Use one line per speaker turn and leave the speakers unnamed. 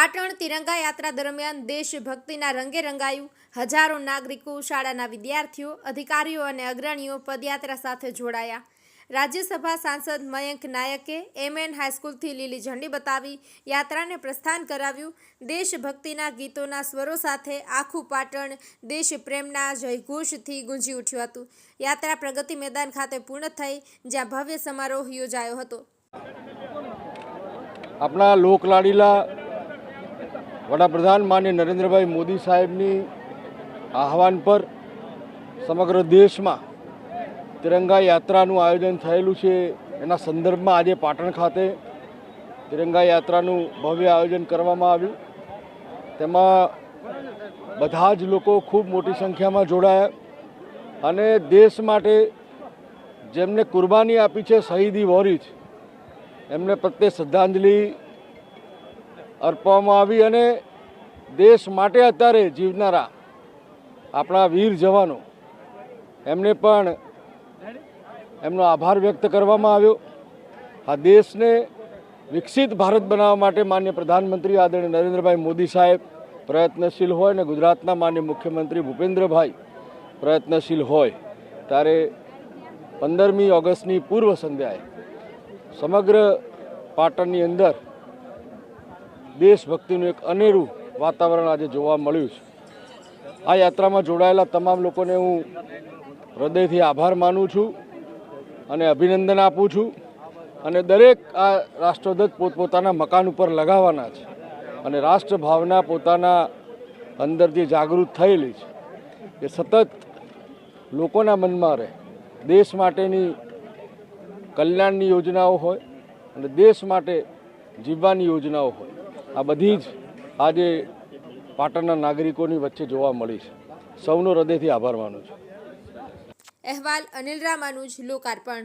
પાટણ તિરંગા યાત્રા દરમિયાન દેશભક્તિના રંગે રંગાયું. હજારો નાગરિકો, શાળાના વિદ્યાર્થીઓ, અધિકારીઓ અને અગ્રણીઓ પદયાત્રા સાથે જોડાયા. રાજ્યસભા સાંસદ મયંક નાયકે એમએન હાઈસ્કૂલથી લીલી ઝંડી બતાવી યાત્રાને પ્રસ્થાન કરાવ્યું. દેશભક્તિના ગીતોના સ્વરો સાથે આખું પાટણ દેશ પ્રેમના જયઘોષથી ગુંજી ઉઠ્યું હતું. યાત્રા પ્રગતિ મેદાન ખાતે પૂર્ણ થઈ, જ્યાં ભવ્ય સમારોહ યોજાયો હતો.
આપણા લોકલાડીલા વડાપ્રધાન માન્ય નરેન્દ્રભાઈ મોદી સાહેબની આહવાન પર સમગ્ર દેશમાં તિરંગા યાત્રાનું આયોજન થયેલું છે. એના સંદર્ભમાં આજે પાટણ ખાતે તિરંગા યાત્રાનું ભવ્ય આયોજન કરવામાં આવ્યું. તેમાં બધા જ લોકો ખૂબ મોટી સંખ્યામાં જોડાયા અને દેશ માટે જેમને કુરબાની આપી છે શહીદી વોરિચ એમને પ્રત્યે શ્રદ્ધાંજલિ અર્પવામાં આવી અને દેશ માટે અત્યારે જીવનારા આપણા વીર જવાનો, એમને પણ એમનો આભાર વ્યક્ત કરવામાં આવ્યો. આ દેશને વિકસિત ભારત બનાવવા માટે માન્ય પ્રધાનમંત્રી આદરણીય નરેન્દ્રભાઈ મોદી સાહેબ પ્રયત્નશીલ હોય અને ગુજરાતના માન્ય મુખ્યમંત્રી ભૂપેન્દ્રભાઈ પ્રયત્નશીલ હોય. ત્યારે પંદરમી ઓગસ્ટની પૂર્વ સંધ્યાએ સમગ્ર પાટણની અંદર દેશભક્તિનું એક અનેરું વાતાવરણ આજે જોવા મળ્યું છે. આ યાત્રામાં જોડાયેલા તમામ લોકોને હું હૃદયથી આભાર માનું છું અને અભિનંદન આપું છું અને દરેક આ રાષ્ટ્રધ્વજ પોતપોતાના મકાન ઉપર લગાવવાના છે અને રાષ્ટ્રભાવના પોતાના અંદર જે જાગૃત થયેલી છે, એ સતત લોકોના મનમાં રહે. દેશ માટેની કલ્યાણની યોજનાઓ હોય અને દેશ માટે જીવવાની યોજનાઓ હોય. આ બધી જ આજે પાટણના નાગરિકોની વચ્ચે જોવા મળી છે. સૌનો હૃદયથી આભાર માનું છું.
અહેવાલ અનિલ રામાનુજ, લોકાર્પણ.